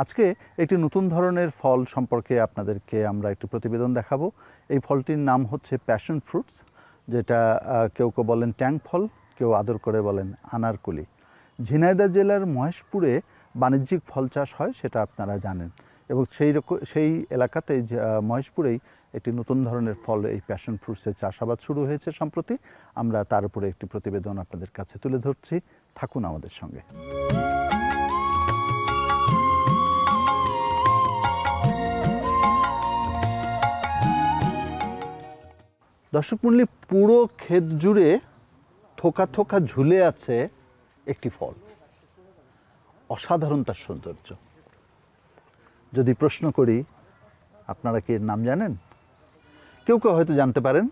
আজকে একটি নতুন ধরনের ফল সম্পর্কে আপনাদেরকে আমরা একটি প্রতিবেদন দেখাবো। এই ফলটির নাম হচ্ছে প্যাশন ফ্রুটস, যেটা কেউ কেউ বলেন ট্যাং ফল, কেউ আদর করে বলেন আনারকুলি। ঝিনাইদা জেলার মহেশপুরে বাণিজ্যিক ফল চাষ হয়, সেটা আপনারা জানেন। এবং সেই রকম সেই এলাকাতে মহেশপুরেই একটি নতুন ধরনের ফল এই প্যাশন ফ্রুটসের চাষাবাদ শুরু হয়েছে সম্প্রতি। আমরা তার উপরে একটি প্রতিবেদন আপনাদের কাছে তুলে ধরছি। থাকুন আমাদের সঙ্গে। দর্শক মণ্ডলী পুরো ক্ষেত জুড়ে থোকা থোকা ঝুলে আছে একটি ফল। অসাধারণ তার সৌন্দর্য। যদি প্রশ্ন করি, আপনারা কি এর নাম জানেন? কেউ কেউ হয়তো জানতে পারেন,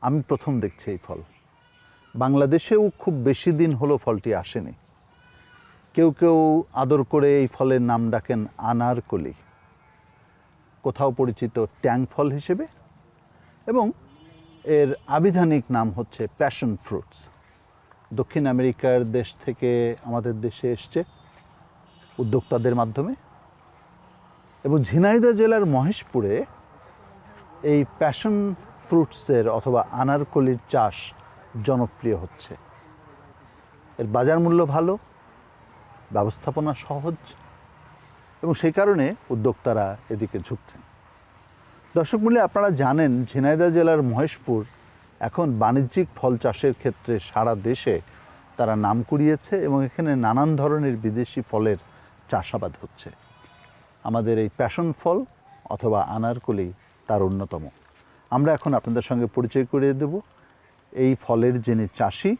আমি প্রথম দেখছি এই ফল। বাংলাদেশেও খুব বেশি দিন হলো ফলটি আসেনি। কেউ কেউ আদর করে এই ফলের নাম ডাকেন আনারকলি। কোথাও পরিচিত ট্যাং ফল হিসেবে এবং এর আবিধানিক নাম হচ্ছে প্যাশন ফ্রুটস দক্ষিণ আমেরিকার দেশ থেকে আমাদের দেশে এসছে উদ্যোক্তাদের মাধ্যমে। এবং ঝিনাইদা জেলার মহেশপুরে এই প্যাশন ফ্রুটসের অথবা আনারকলির চাষ জনপ্রিয় হচ্ছে। এর বাজার মূল্য ভালো, ব্যবস্থাপনা সহজ, এবং সেই কারণে উদ্যোক্তারা এদিকে ঝুঁকছেন। দর্শক মূল্যে আপনারা জানেন ঝিনাইদা জেলার মহেশপুর এখন বাণিজ্যিক ফল চাষের ক্ষেত্রে সারা দেশে তারা নাম কুড়িয়েছে এবং এখানে নানান ধরনের বিদেশি ফলের চাষাবাদ হচ্ছে। আমাদের এই প্যাশন ফল অথবা আনারকলি তার অন্যতম। আমরা এখন আপনাদের সঙ্গে পরিচয় করিয়ে দেব। এই ফলের যিনি চাষি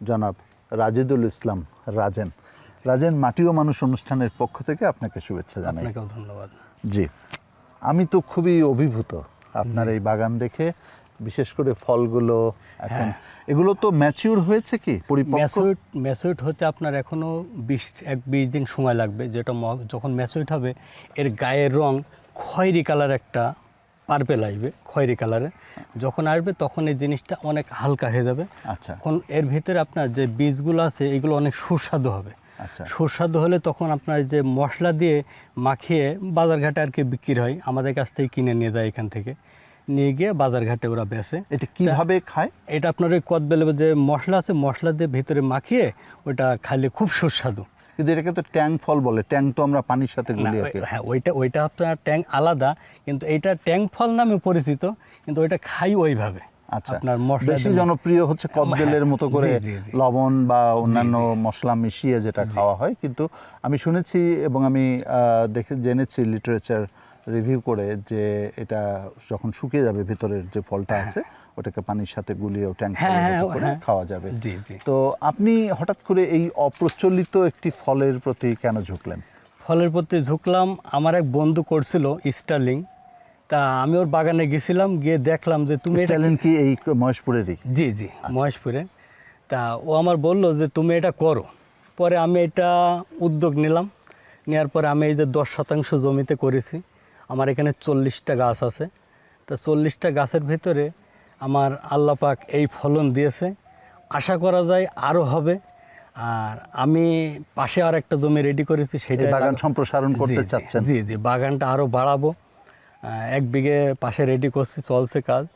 জনাব রাজেদুল ইসলাম রাজেন। রাজেন মাটি ও মানুষ অনুষ্ঠানের পক্ষ থেকে আপনাকে শুভেচ্ছা জানাই। ধন্যবাদ। জি। আমি তো খুবই অভিভূত আপনার এই বাগান দেখে বিশেষ করে ফলগুলো এখন। এগুলো তো ম্যাচিউর হয়েছে কি? ম্যাসুইট ম্যাসুইট হতে আপনার এখনও বিশ এক বিশ দিন সময় লাগবে। যেটা যখন ম্যাসুইট হবে এর গায়ের রং খয়েরি কালার একটা পার্পেল আসবে খয়েরি কালারে যখন আসবে তখন এই জিনিসটা অনেক হালকা হয়ে যাবে। আচ্ছা। এখন এর ভিতরে আপনার যে বীজগুলো আছে এগুলো অনেক সুস্বাদু হবে। সুস্বাদু হলে তখন আপনার যে মশলা দিয়ে মাখিয়ে বাজারঘাটে আর কি বিক্রি হয় আমাদের কাছ থেকে কিনে নিয়ে যায় এখান থেকে। নিয়ে গিয়ে বাজারঘাটে ওরা বেচে। এটা কীভাবে খায়? এটা আপনার ওই কদবেলে যে মশলা আছে মশলা দিয়ে ভিতরে মাখিয়ে ওটা খাইলে খুব সুস্বাদু। কিন্তু এটাকে তো ট্যাং ফল বলে ট্যাং তো আমরা পানির সাথে গুলিয়ে হ্যাঁ ওইটা ওইটা আপনার ট্যাং আলাদা কিন্তু এইটা ট্যাং ফল নামে পরিচিত কিন্তু ওইটা খাই ওইভাবে। আচ্ছা। বেশি জনপ্রিয় হচ্ছে কদবেলের মতো করে। লবণ বা অন্যান্য মশলা মিশিয়ে যেটা খাওয়া হয়। কিন্তু আমি শুনেছি এবং আমি দেখে জেনেছি লিটারেচার রিভিউ করে যে এটা যখন শুকিয়ে যাবে ভিতরের যে ফলটা আছে ওটাকে পানির সাথে গুলিয়ে ট্যাঙ্ক হ্যাঁ, হ্যাঁ, করে হ্যাঁ। খাওয়া যাবে। জি জি। তো আপনি হঠাৎ করে এই অপ্রচলিত একটি ফলের প্রতি কেন ঝুঁকলেন? ফলের প্রতি ঝুঁকলাম আমার এক বন্ধু করছিল স্টার্লিং তা আমি ওর বাগানে গেছিলাম গিয়ে দেখলাম যে তুমি এটা স্টালিন কি এই মহেশপুরেরই? জি জি আচ্ছা। মহেশপুরে। তা ও আমার বলল যে তুমি এটা করো। পরে আমি এটা উদ্যোগ নিলাম। নেওয়ার পরে আমি এই যে দশ শতাংশ জমিতে করেছি। আমার এখানে চল্লিশটা গাছ আছে। তা চল্লিশটা গাছের ভেতরে আমার আল্লাহ পাক এই ফলন দিয়েছে। আশা করা যায় আরও হবে। আর আমি পাশে আর একটা জমি রেডি করেছি সেটা বাগান সম্প্রসারণ করতে চাচ্ছেন। জি জি বাগানটা আরও বাড়াবো। এক বিঘে পাশে রেডি করছি চলছে কাজ।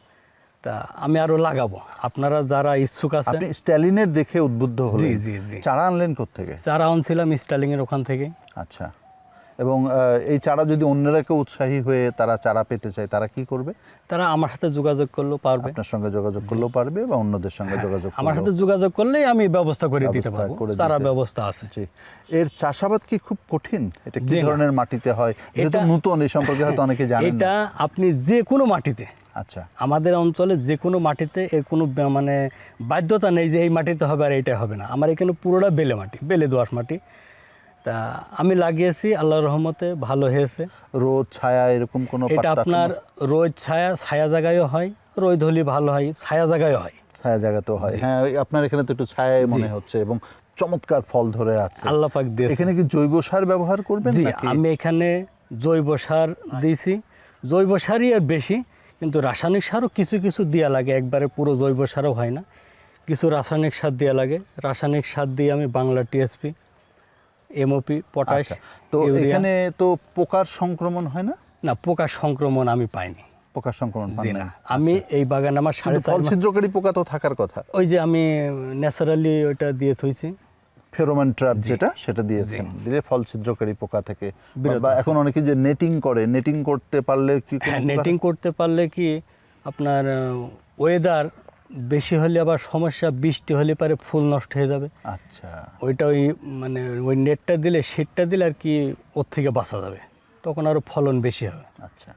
তা আমি আরও লাগাবো। আপনারা যারা ইচ্ছুক আছে আপনি স্ট্যালিনের দেখে উদ্বুদ্ধ হলেন। জি, জি। জি। চারা আনলেন থেকে চারা আনছিলাম স্টালিনের ওখান থেকে। আচ্ছা। এবং এই চারা যদি অন্যরা কেউ উৎসাহী হয়ে তারা চারা পেতে চায় তারা কি করবে? তারা আমার সাথে যোগাযোগ করলেও পারবে। আপনার সঙ্গে যোগাযোগ করলেও পারবে বা অন্যদের সঙ্গে যোগাযোগ হ্যাঁ, আমার সাথে যোগাযোগ করলেই আমি ব্যবস্থা করে দিতে পারব। চারা ব্যবস্থা আছে। জি। এর চাষাবাদ কি খুব কঠিন? এটা কি ধরনের মাটিতে হয়? যেহেতু এটা- নতুন এই সম্পর্কে হয়তো অনেকে জানেন না। এটা আপনি যে কোনো মাটিতে আচ্ছা। আমাদের অঞ্চলে যে কোনো মাটিতে এর কোনো মানে বাধ্যতা নেই যে এই মাটিতে হবে আর এইটা হবে না। আমার এখানে পুরোটা বেলে মাটি বেলে দোয়াশ মাটি। তা আমি লাগিয়েছি আল্লাহর রহমতে ভালো হয়েছে। রোদ ছায়া এরকম কোনো এটা আপনার রোদ ছায়া ছায়া জায়গায়ও হয় রোদ হলে ভালো হয় ছায়া জায়গায়ও হয়। ছায়া জায়গাতেও হয়। হ্যাঁ আপনার এখানে তো একটু ছায়াই মনে হচ্ছে এবং চমৎকার ফল ধরে আছে। আল্লাহ পাক দিয়েছে। এখানে কি জৈব সার ব্যবহার করবেন জি আমি এখানে জৈব সার দিয়েছি। জৈব সারই আর বেশি কিন্তু রাসায়নিক সারও কিছু কিছু দেওয়া লাগে। একবারে পুরো জৈব সারও হয় না। কিছু রাসায়নিক সার দেওয়া লাগে। রাসায়নিক সার দিয়ে আমি বাংলা টিএসপি এমওপি পটাশ আচ্ছা তো এখানে তো পোকার সংক্রমণ হয় না? না পোকার সংক্রমণ আমি পাইনি। পোকার সংক্রমণ জি না আমি এই বাগান আমার সাড়ে ফল ছিদ্রকারী পোকা তো থাকার কথা। ওই যে আমি ন্যাচারালি ওইটা দিয়ে থইছি। ফেরোমন ট্র্যাপ যেটা সেটা দিয়েছেন। দিলে ফল ছিদ্রকারী পোকা থেকে। বা-। এখন অনেকে যে নেটিং করে নেটিং করতে পারলে কি কোনো হ্যাঁ নেটিং করতে পারলে কি আপনার ওয়েদার বেশি হলে আবার সমস্যা বৃষ্টি হলে পারে ফুল নষ্ট হয়ে যাবে। আচ্ছা। ওইটা ওই মানে ওই নেটটা দিলে শেডটা দিলে আর কি ওর থেকে বাঁচা যাবে। তখন আরও ফলন বেশি হবে। আচ্ছা।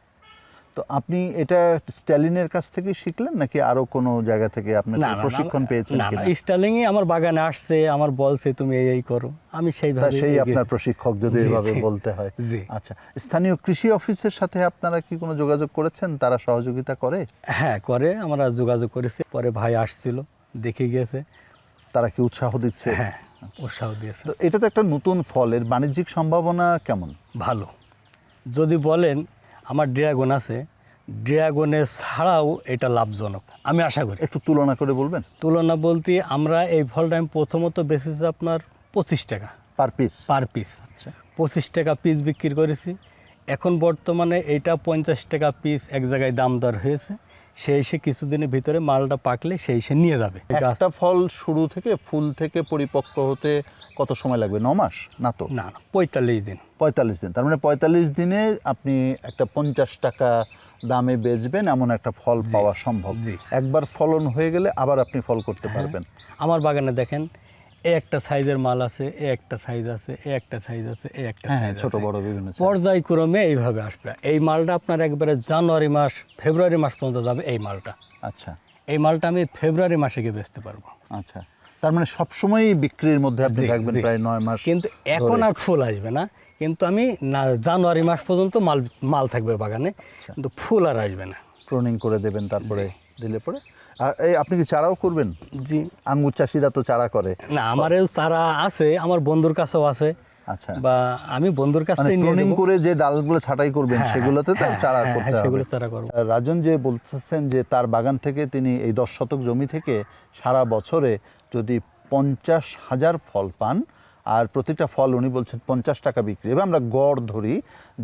তো আপনি এটা স্ট্যালিনের কাছ থেকে শিখলেন নাকি আরও কোনো জায়গা থেকে আপনি প্রশিক্ষণ পেয়েছেন না কিনা? না স্টার্লিংই আমার বাগানে আসছে আমার বলছে তুমি এই এই করো। আমি সেইভাবে সেই আপনার প্রশিক্ষক যদি এভাবে বলতে হয়। আচ্ছা স্থানীয় কৃষি অফিসের সাথে আপনারা কি কোনো যোগাযোগ করেছেন? তারা সহযোগিতা করে? হ্যাঁ করে আমরা যোগাযোগ করেছি। পরে ভাই আসছিল দেখে গিয়েছে। তারা কি উৎসাহ দিচ্ছে? হ্যাঁ উৎসাহ দিয়েছে। তো এটা তো একটা নতুন ফলের বাণিজ্যিক সম্ভাবনা কেমন? ভালো। যদি বলেন আমার ড্রাগন আছে ড্রাগনের ছাড়াও এটা লাভজনক আমি আশা করি। একটু তুলনা করে বলবেন? তুলনা বলতে আমরা এই ফলটা আমি প্রথমত বেচেছি আপনার পঁচিশ টাকা। Per piece? Per piece. আচ্ছা। পঁচিশ টাকা পিস বিক্রি করেছি। এখন বর্তমানে এইটা পঞ্চাশ টাকা পিস এক জায়গায় দাম দর হয়েছে। সেই সে কিছুদিনের ভিতরে মালটা পাকলে সেই সে নিয়ে যাবে। একটা ফল শুরু থেকে ফুল থেকে পরিপক্ক হতে কত সময় লাগবে? ন মাস? না তো? না না পঁয়তাল্লিশ দিন। পঁয়তাল্লিশ দিন। তার মানে পঁয়তাল্লিশ দিনে আপনি একটা পঞ্চাশ টাকা দামে বেচবেন এমন একটা ফল পাওয়া সম্ভব। একবার ফলন হয়ে গেলে আবার আপনি ফল করতে পারবেন। আমার বাগানে দেখেন এ একটা সাইজের মাল আছে এ একটা সাইজ আছে এ একটা সাইজ আছে এ একটা হ্যাঁ হ্যাঁ ছোট বড় বিভিন্ন পর্যায়ক্রমে এইভাবে আসবে। এই মালটা আপনার একবারে জানুয়ারি মাস ফেব্রুয়ারি মাস পর্যন্ত যাবে এই মালটা। আচ্ছা। এই মালটা আমি ফেব্রুয়ারি মাসে গিয়ে বেচতে পারব। আচ্ছা। তার মানে সবসময়ই বিক্রির মধ্যে আপনি থাকবেন প্রায় নয় মাস কিন্তু এখন আর ফুল আসবে না। কিন্তু আমি না জানুয়ারি মাস পর্যন্ত মাল মাল থাকবে বাগানে। আচ্ছা। কিন্তু ফুল আর আসবে না। প্রুনিং করে দেবেন তারপরে দিলে পরে। আর এই আপনি কি চারাও করবেন? জি। আঙ্গুর চাষিরা তো চারা করে। না আমারও চারা আছে আমার বন্ধুর কাছেও আছে। আচ্ছা। বা আমি বন্ধুর কাছ মানে প্রুনিং। করে যে ডালগুলো ছাঁটাই করবেন হ্যাঁ, সেগুলোতে তো হ্যাঁ, চারা হ্যাঁ, করতে হ্যাঁ, হবে। সেগুলো চারা করব। রাজন যে বলতেছেন যে তার বাগান থেকে তিনি এই দশ শতক জমি থেকে সারা বছরে যদি পঞ্চাশ হাজার ফল পান, আর প্রতিটা ফল উনি বলছেন পঞ্চাশ টাকা বিক্রি। এবার আমরা গড় ধরি,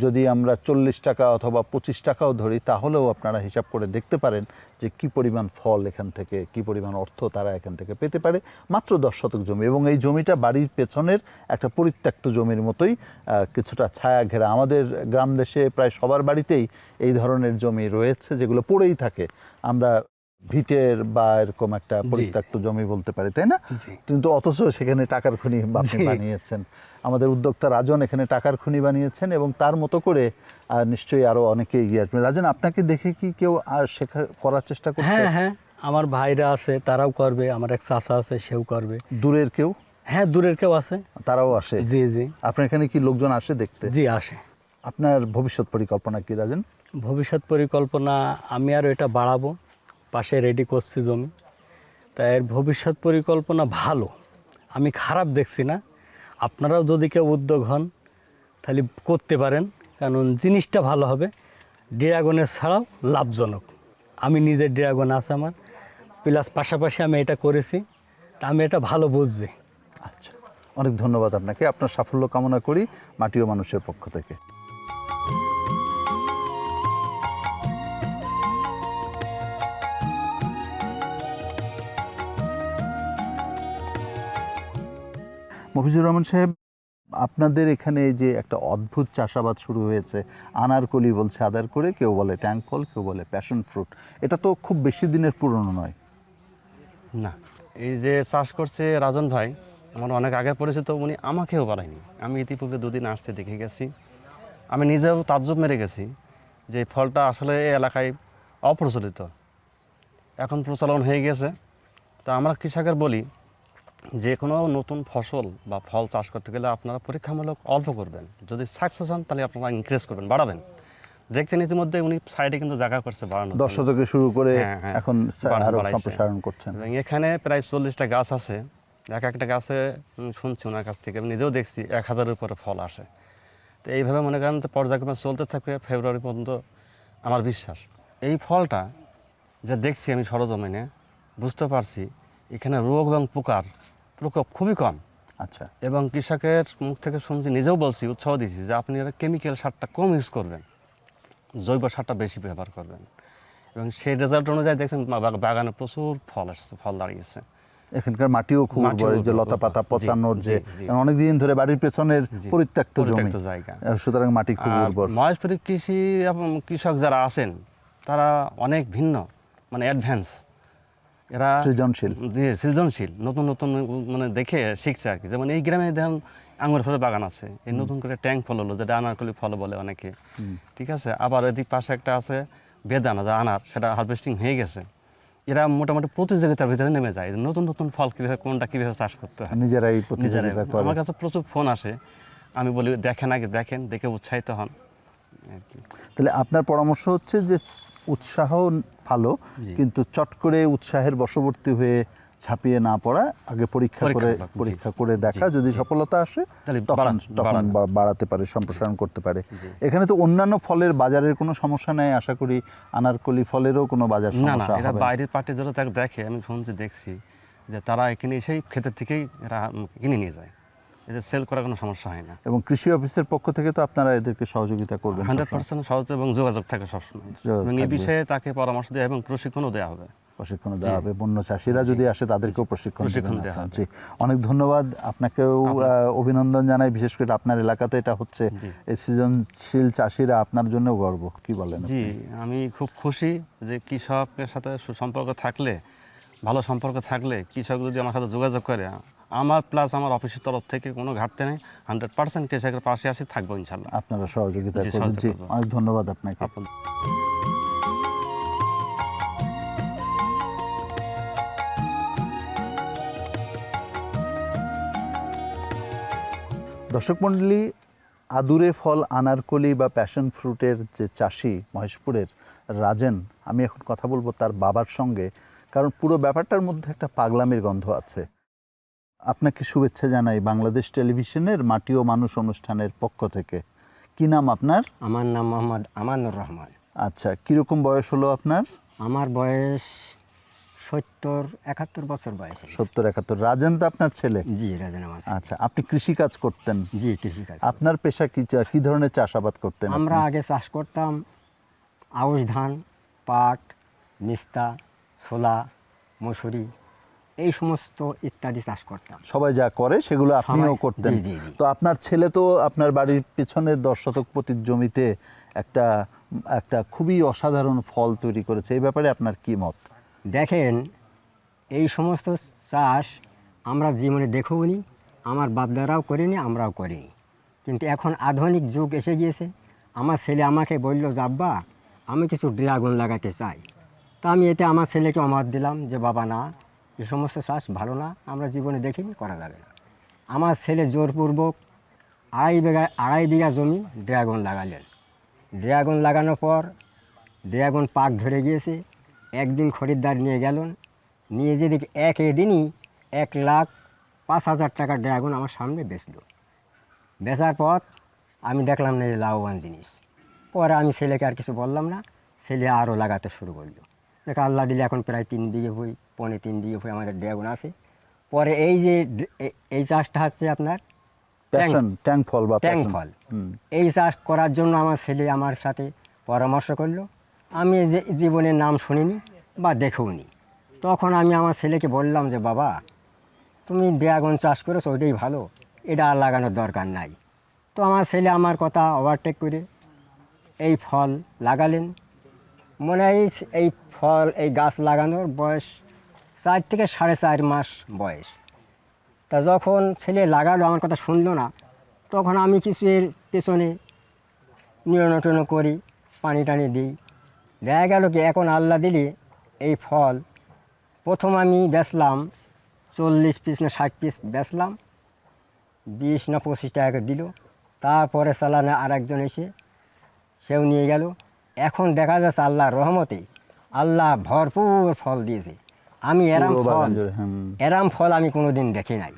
যদি আমরা চল্লিশ টাকা অথবা পঁচিশ টাকাও ধরি, তাহলেও আপনারা হিসাব করে দেখতে পারেন যে কি পরিমাণ ফল এখান থেকে, কি পরিমাণ অর্থ তারা এখান থেকে পেতে পারে, মাত্র দশ শতক জমি। এবং এই জমিটা বাড়ির পেছনের একটা পরিত্যক্ত জমির মতোই কিছুটা ছায়া ঘেরা। আমাদের গ্রাম দেশে প্রায় সবার বাড়িতেই এই ধরনের জমি রয়েছে, যেগুলো পড়েই থাকে। আমরা ভিটের বা এরকম একটা পরিত্যক্ত জমি বলতে পারি তাই না? কিন্তু অথচ সেখানে টাকার খনি আপনি বানিয়েছেন। আমাদের উদ্যোক্তা রাজন এখানে টাকার খনি বানিয়েছেন এবং তার মতো করে নিশ্চয়ই আরও অনেকে এগিয়ে আসবেন। রাজন আপনাকে দেখে কি কেউ আর শেখা করার চেষ্টা করছে? হ্যাঁ হ্যাঁ। আমার ভাইরা আছে তারাও করবে আমার এক চাচা আছে সেও করবে। দূরের কেউ? হ্যাঁ দূরের কেউ আছে। তারাও আসে? জি জি। আপনার এখানে কি লোকজন আসে দেখতে? জি আসে। আপনার ভবিষ্যৎ পরিকল্পনা কি রাজন? ভবিষ্যৎ পরিকল্পনা আমি আরও এটা বাড়াবো। পাশে রেডি করছি জমি। তাই এর ভবিষ্যৎ পরিকল্পনা ভালো। আমি খারাপ দেখছি না। আপনারাও যদি কেউ উদ্যোগ হন, তাহলে করতে পারেন। কারণ জিনিসটা ভালো হবে। ড্রাগনের ছাড়াও লাভজনক। আমি নিজের ড্রাগন আছে আমার। প্লাস পাশাপাশি আমি এটা করেছি। তা আমি এটা ভালো বুঝছি। আচ্ছা। অনেক ধন্যবাদ আপনাকে। আপনার সাফল্য কামনা করি মাটিও মানুষের পক্ষ থেকে। মফিজুর রহমান সাহেব, আপনাদের এখানে যে একটা অদ্ভুত চাষাবাদ শুরু হয়েছে আনারকলি বলছে আদার করে, কেউ বলে ট্যাঙ্ক ফল, কেউ বলে প্যাশন ফ্রুট এটা তো খুব বেশি দিনের পুরনো নয়। না, এই যে চাষ করছে রাজন ভাই, আমার অনেক আগে পরিচিত, উনি আমাকেও বাড়ায়নি আমি ইতিপূর্বে দুদিন আসতে দেখে গেছি। আমি নিজেও তাজ্জব মেরে গেছি যে ফলটা আসলে এই এলাকায় অপ্রচলিত। এখন প্রচলন হয়ে গেছে। তা আমরা কৃষকের বলি যে কোনো নতুন ফসল বা ফল চাষ করতে গেলে আপনারা পরীক্ষামূলক অল্প করবেন। যদি সাকসেস হন তাহলে আপনারা ইনক্রিজ করবেন বাড়াবেন। দেখছেন ইতিমধ্যে উনি সাইডে কিন্তু জায়গা করছে বাড়ানো দশ শতকে শুরু করে হ্যাঁ, হ্যাঁ। এখন আরও সম্প্রসারণ করছেন। এবং এখানে প্রায় চল্লিশটা গাছ আছে। এক একটা গাছে শুনছি ওনার কাছ থেকে আমি নিজেও দেখছি এক হাজারের উপরে ফল আসে। তো এইভাবে মনে করেন তো পর্যায়ক্রমে চলতে থাকবে ফেব্রুয়ারি পর্যন্ত আমার বিশ্বাস। এই ফলটা যা দেখছি আমি সরজমিনে বুঝতে পারছি এখানে রোগ এবং পোকার প্রকোপ খুবই কম। আচ্ছা। এবং কৃষকের মুখ থেকে শুনছি নিজেও বলছি উৎসাহ দিয়েছি যে আপনি এরা কেমিক্যাল সারটা কম ইউজ করবেন জৈব সারটা বেশি ব্যবহার করবেন। এবং সেই রেজাল্ট অনুযায়ী দেখছেন বাগানে প্রচুর ফল আসছে ফল দাঁড়িয়েছে। এখানকার মাটিও খুব উর্বর যে লতা পাতা পচানোর যে। অনেকদিন ধরে বাড়ির পেছনের পরিত্যক্ত জমি। জায়গা। সুতরাং মাটি খুব উর্বর। মহেশপুরি কৃষি এবং কৃষক যারা আছেন তারা অনেক ভিন্ন মানে অ্যাডভান্স এরা সৃজনশীল। জি, সৃজনশীল। নতুন নতুন মানে দেখে শিখছে আর কি। যেমন এই গ্রামে দেখেন আঙুর ফলের বাগান আছে। এই নতুন করে ট্যাঙ্ক ফল হলো যেটা আনারকলি ফল বলে অনেকে। ঠিক আছে? আবার এদিক পাশে একটা আছে বেদানা যা আনার সেটা হারভেস্টিং হয়ে গেছে। এরা মোটামুটি প্রতিযোগিতার ভিতরে নেমে যায়। নতুন নতুন ফল কীভাবে কোনটা কীভাবে চাষ করতে হয়। নিজেরাই। প্রতিযোগিতা করে। আমার কাছে প্রচুর ফোন আসে। আমি বলি দেখেন আগে দেখেন দেখে উৎসাহিত হন। আর কি। তাহলে আপনার পরামর্শ হচ্ছে যে উৎসাহ ভালো কিন্তু চট করে উৎসাহের বশবর্তী হয়ে ছাপিয়ে না পড়া আগে পরীক্ষা করে পরীক্ষা করে দেখা যদি সফলতা আসে তখন তখন বাড়াতে পারে সম্প্রসারণ করতে পারে। এখানে তো অন্যান্য ফলের বাজারের কোনো সমস্যা নেই আশা করি আনারকলি ফলেরও কোনো বাজার সমস্যা হবে। না। বাইরের পার্টি যারা তাকে দেখে আমি শুনছি দেখছি যে তারা এখানে এসেই ক্ষেতের থেকেই কিনে নিয়ে যায়। এদের সেল করার কোনো সমস্যা হয় না। এবং কৃষি অফিসের পক্ষ থেকে তো আপনারা এদেরকে সহযোগিতা করবেন হান্ড্রেড পার্সেন্ট সহজ এবং যোগাযোগ থাকে সবসময়। এবং এই বিষয়ে তাকে পরামর্শ দেওয়া এবং প্রশিক্ষণও দেওয়া হবে। প্রশিক্ষণ দেওয়া হবে। বন্য চাষিরা যদি আসে তাদেরকেও প্রশিক্ষণ প্রশিক্ষণ দেওয়া আপনারা। জি। অনেক ধন্যবাদ। আপনাকেও অভিনন্দন জানাই। বিশেষ করে আপনার এলাকাতে এটা হচ্ছে এই সৃজনশীল চাষিরা আপনার জন্য গর্ব। কি বলেন জি আমি খুব খুশি যে কৃষকের সাথে সুসম্পর্ক থাকলে ভালো সম্পর্ক থাকলে কৃষক যদি আমার সাথে যোগাযোগ করে আমার প্লাস আমার অফিসের তরফ থেকে কোনো ঘাটতি নেই। হান্ড্রেড পার্সেন্ট কৃষকের পাশে আসি থাকব ইনশাল্লাহ। আপনারা সহযোগিতা করবেন। অনেক ধন্যবাদ আপনাকে। আপন- দর্শক মণ্ডলী আদুরে ফল আনারকলি বা প্যাশন ফ্রুটের যে চাষি মহেশপুরের রাজেন আমি এখন কথা বলব তার বাবার সঙ্গে। কারণ পুরো ব্যাপারটার মধ্যে একটা পাগলামির গন্ধ আছে। আপনাকে শুভেচ্ছা জানাই বাংলাদেশ টেলিভিশনের মাটি ও মানুষ অনুষ্ঠানের পক্ষ থেকে। কি নাম আপনার? আমার নাম মোহাম্মদ আমানুর রহমান। আচ্ছা কীরকম বয়স হলো আপনার? আমার বয়স সত্তর একাত্তর বছর বয়স সত্তর একাত্তর। রাজেন তো আপনার ছেলে? জি রাজনামা আচ্ছা আপনি কৃষি কাজ করতেন? জি কৃষিকাজ আপনার পেশা কি কি ধরনের চাষাবাদ করতেন আমরা আগে চাষ করতাম আউশ ধান পাট মিস্তা ছোলা মসুরি। এই সমস্ত ইত্যাদি চাষ করতাম। সবাই যা করে সেগুলো আপনিও করতেন। তো আপনার ছেলে তো আপনার বাড়ির পেছনে দশ শতক প্রতির জমিতে একটা একটা খুবই অসাধারণ ফল তৈরি করেছে। এই ব্যাপারে আপনার কি মত? দেখেন এই সমস্ত চাষ আমরা জীবনে দেখবনি আমার বাপদারাও করিনি আমরাও করিনি। কিন্তু এখন আধুনিক যুগ এসে গিয়েছে। আমার ছেলে আমাকে বলল যে আব্বা আমি কিছু ড্রাগন লাগাতে চাই। তা আমি এতে আমার ছেলেকে অমত দিলাম যে বাবা না এই সমস্ত চাষ ভালো না, আমরা জীবনে দেখিনি, করা যাবে না। আমার ছেলে জোরপূর্বক আড়াই বিঘা আড়াই বিঘা জমি ড্রাগন লাগালেন। ড্রাগন লাগানোর পর ড্রাগন পাক ধরে গিয়েছে, একদিন খরিদ্দার নিয়ে গেলেন, নিয়ে যে দেখি এক দিনই এক লাখ পাঁচ হাজার টাকা ড্রাগন আমার সামনে বেচলো। বেচার পর আমি দেখলাম না এই লাভবান জিনিস। পরে আমি ছেলেকে আর কিছু বললাম না, ছেলে আরও লাগাতে শুরু করল। দেখ আল্লাহ দিলে এখন প্রায় তিন বিঘে বই পৌনে তিন বিঘে বই আমাদের ড্রাগন আছে। পরে এই যে এই চাষটা হচ্ছে আপনার ট্যাঙ্ক ফল বা ট্যাং ফল। এই চাষ করার জন্য আমার ছেলে আমার সাথে পরামর্শ করল। আমি যে জীবনের নাম শুনিনি বা দেখেওনি। তখন আমি আমার ছেলেকে বললাম যে বাবা তুমি ড্রাগন চাষ করেছ ওইটাই ভালো। এটা আর লাগানোর দরকার নাই। তো আমার ছেলে আমার কথা ওভারটেক করে এই ফল লাগালেন। মনে হয় এই ফল এই গাছ লাগানোর বয়স চার থেকে সাড়ে চার মাস বয়স। তা যখন ছেলে লাগালো, আমার কথা শুনলো না, তখন আমি কিছু এর পেছনে নিয়ন্ত্রণ করি, পানি টানি দিই। দেখা গেল কি, এখন আল্লাহ দিলে এই ফল। প্রথম আমি বেচলাম চল্লিশ পিস না ষাট পিস বেচলাম, বিশ না পঁচিশ টাকা দিল। তারপরে চালানে আর একজন এসে সেও নিয়ে গেল। এখন দেখা যাচ্ছে আল্লাহর রহমতে আল্লাহ ভরপুর ফল দিয়েছে। আমি এরাম ফল এরাম ফল আমি কোনো দিন দেখি নাই।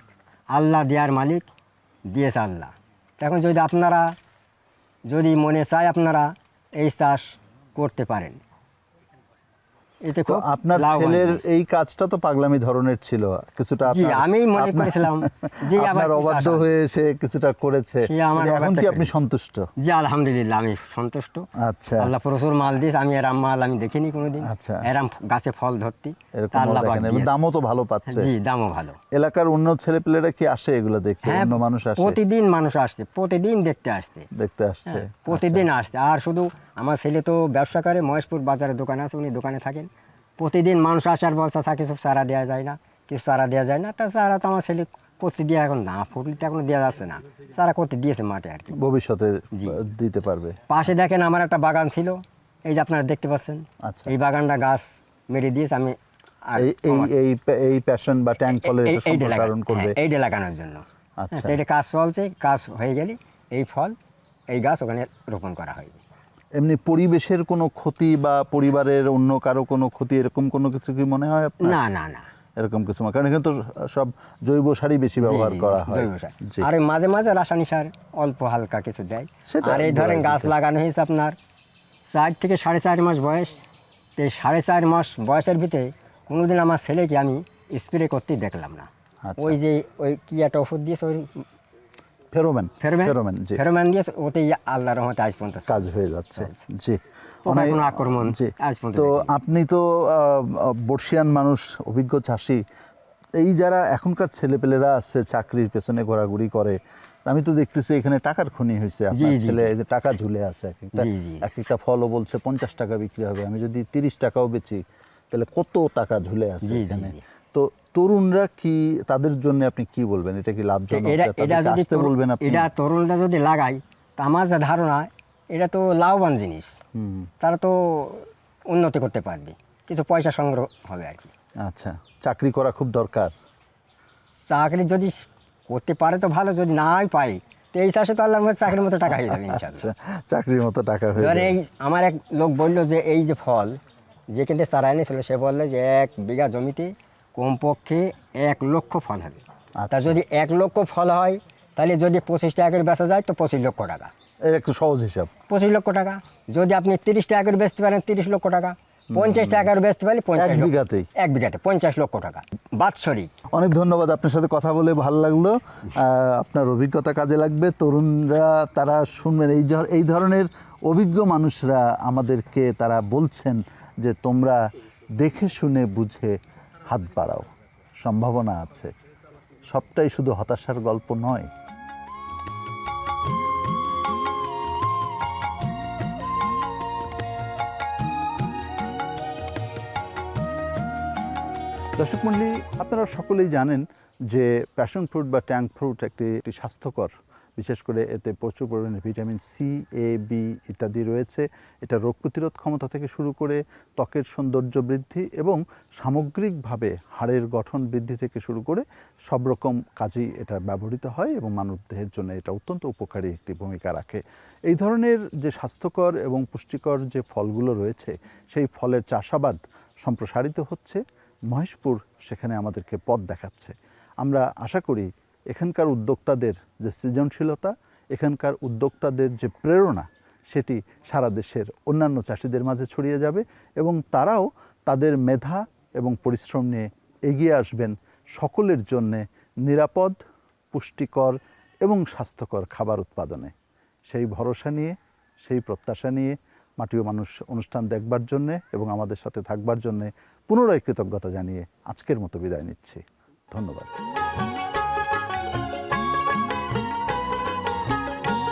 আল্লাহ দেয়ার মালিক দিয়েছে আল্লাহ। এখন যদি আপনারা যদি মনে চায় আপনারা এই চাষ করতে পারেন। তো আপনার ছেলের এই কাজটা তো পাগলামি ধরনের ছিল। কিছুটা মনে করেছিলাম যে আপনার অবাধ্য হয়ে সে কিছুটা করেছে। এখন কি আপনি সন্তুষ্ট? জি আলহামদুলিল্লাহ আমি সন্তুষ্ট। আচ্ছা। আল্লাহ প্রচুর মাল দিস আমি এরাম মাল আমি দেখিনি কোনোদিন। আচ্ছা। এরাম গাছে ফল ধরতি এরকম। দামও তো ভালো পাচ্ছে। জি দামও ভালো। এলাকার অন্য ছেলেপেলেরা কি আসে এগুলো দেখতে? হ্যাঁ অন্য মানুষ আসে? প্রতিদিন মানুষ আসছে প্রতিদিন দেখতে আসছে। দেখতে আসছে? হ্যাঁ, প্রতিদিন আসছে। আর শুধু আমার ছেলে তো ব্যবসা করে মহেশপুর বাজারে দোকান আছে উনি দোকানে থাকেন। প্রতিদিন মানুষ আসার বলছে চা কিছু চারা দেওয়া যায় না কিছু চারা দেওয়া যায় না। তা চারা তো আমার ছেলে করতে দিয়ে এখন না ফুটলে তো এখনও দেওয়া যাচ্ছে না। চারা করতে দিয়েছে মাঠে আর কি। ভবিষ্যতে দিতে পারবে। পাশে দেখেন আমার একটা বাগান ছিল এই যে আপনারা দেখতে পাচ্ছেন। আচ্ছা। এই বাগানটা গাছ মেরে দিয়েছে আমি এই এই এই প্যাশন বা ট্যাঙ্ক ফলের সম্প্রসারণ করবে। হ্যাঁ, এইটা লাগানোর জন্য। আচ্ছা। হ্যাঁ, এটা কাজ চলছে কাজ হয়ে গেলে এই ফল এই গাছ ওখানে রোপণ করা হয়। এমনি পরিবেশের কোনো ক্ষতি বা পরিবারের অন্য কারও কোনো ক্ষতি এরকম কোনো কিছু কি মনে হয় আপনার? না না না। এরকম কিছু কারণ এখানে তো সব জৈব সারই বেশি ব্যবহার করা হয়। আর মাঝে মাঝে রাসায়নিক সার অল্প হালকা কিছু দেয়। আর এই ধরেন গাছ লাগানো হয়েছে আপনার চার থেকে সাড়ে চার মাস বয়স। তো সাড়ে চার মাস বয়সের ভিতরে কোনোদিন আমার ছেলেকে আমি স্প্রে করতেই দেখলাম না। আচ্ছা। ওই যে ওই কি একটা ওষুধ দিয়েছে ওই ফেরোমেন ফেরোম্যান ফেরোমেন জি। ফেরোম্যান দিয়েছে ওতেই রহমতে আজ পর্যন্ত কাজ হয়ে যাচ্ছে। জি। অনেক- আক্রমণ জি। আজ পর্যন্ত তো। আপনি তো বর্ষিয়ান মানুষ অভিজ্ঞ চাষি এই যারা এখনকার ছেলেপেলেরা আছে চাকরির পেছনে ঘোরাঘুরি করে আমি তো দেখতেছি এখানে টাকার খনি হয়েছে আপনার ছেলে এই যে টাকা ঝুলে আছে। একটা। এক একটা ফলও বলছে পঞ্চাশ টাকা বিক্রি হবে আমি যদি তিরিশ টাকাও বেচি তাহলে কত টাকা ঝুলে আছে এখানে? তো তরুণরা কি তাদের জন্য আপনি কি বলবেন? এটা কি লাভজনক? এটা যদি বলবেন আপনি? এটা তরুণরা যদি লাগাই তা আমার যা ধারণা এটা তো লাভবান জিনিস। হুম। তারা তো উন্নতি করতে পারবে। কিছু পয়সা সংগ্রহ হবে আর কি। আচ্ছা চাকরি করা খুব দরকার। চাকরি যদি করতে পারে তো ভালো যদি নাই পাই তো এই চাষে তো আল্লাহর মধ্যে চাকরির মতো টাকা হয়ে যাবে আচ্ছা চাকরির মতো টাকা হয়ে যাবে। এই আমার এক লোক বলল যে এই যে ফল যেখান থেকে চারা এনেছিল সে বলল যে এক বিঘা জমিতে কমপক্ষে এক লক্ষ ফল হবে। তা আচ্ছা। যদি এক লক্ষ ফল হয় তাহলে যদি পঁচিশ টাকা করে বেচা যায় তো পঁচিশ লক্ষ টাকা। এর একটু সহজ হিসাব। পঁচিশ লক্ষ টাকা। যদি আপনি তিরিশ টাকা করে বেচতে পারেন তিরিশ লক্ষ টাকা। পঞ্চাশ টাকা করে বেচতে পারলে পঞ্চাশ বিঘাতেই? এক বিঘাতে পঞ্চাশ লক্ষ টাকা। বাৎসরিক। অনেক ধন্যবাদ আপনার সাথে কথা বলে ভালো লাগল। আপনার অভিজ্ঞতা কাজে লাগবে। তরুণরা তারা শুনবেন এই এই ধরনের অভিজ্ঞ মানুষরা আমাদেরকে তারা বলছেন। যে তোমরা দেখে শুনে বুঝে হাত বাড়াও। সম্ভাবনা আছে। সবটাই শুধু হতাশার গল্প নয়। দর্শক মণ্ডলী, আপনারা সকলেই জানেন যে প্যাশন ফ্রুট বা ট্যাঙ্ক ফ্রুট একটি স্বাস্থ্যকর বিশেষ করে এতে প্রচুর পরিমাণে ভিটামিন সি এ বি ইত্যাদি রয়েছে। এটা রোগ প্রতিরোধ ক্ষমতা থেকে শুরু করে ত্বকের সৌন্দর্য বৃদ্ধি এবং সামগ্রিকভাবে হাড়ের গঠন বৃদ্ধি থেকে শুরু করে সব রকম কাজেই এটা ব্যবহৃত হয় এবং মানবদেহের জন্য এটা অত্যন্ত উপকারী একটি ভূমিকা রাখে। এই ধরনের যে স্বাস্থ্যকর এবং পুষ্টিকর যে ফলগুলো রয়েছে, সেই ফলের চাষাবাদ সম্প্রসারিত হচ্ছে। মহেশপুর সেখানে আমাদেরকে পথ দেখাচ্ছে। আমরা আশা করি এখানকার উদ্যোক্তাদের যে সৃজনশীলতা, এখানকার উদ্যোক্তাদের যে প্রেরণা, সেটি সারা দেশের অন্যান্য চাষিদের মাঝে ছড়িয়ে যাবে এবং তারাও তাদের মেধা এবং পরিশ্রম নিয়ে এগিয়ে আসবেন সকলের জন্যে নিরাপদ, পুষ্টিকর এবং স্বাস্থ্যকর খাবার উৎপাদনে। সেই ভরসা নিয়ে, সেই প্রত্যাশা নিয়ে, মাটিও মানুষ অনুষ্ঠান দেখবার জন্যে এবং আমাদের সাথে থাকবার জন্যে পুনরায় কৃতজ্ঞতা জানিয়ে আজকের মতো বিদায় নিচ্ছি। ধন্যবাদ।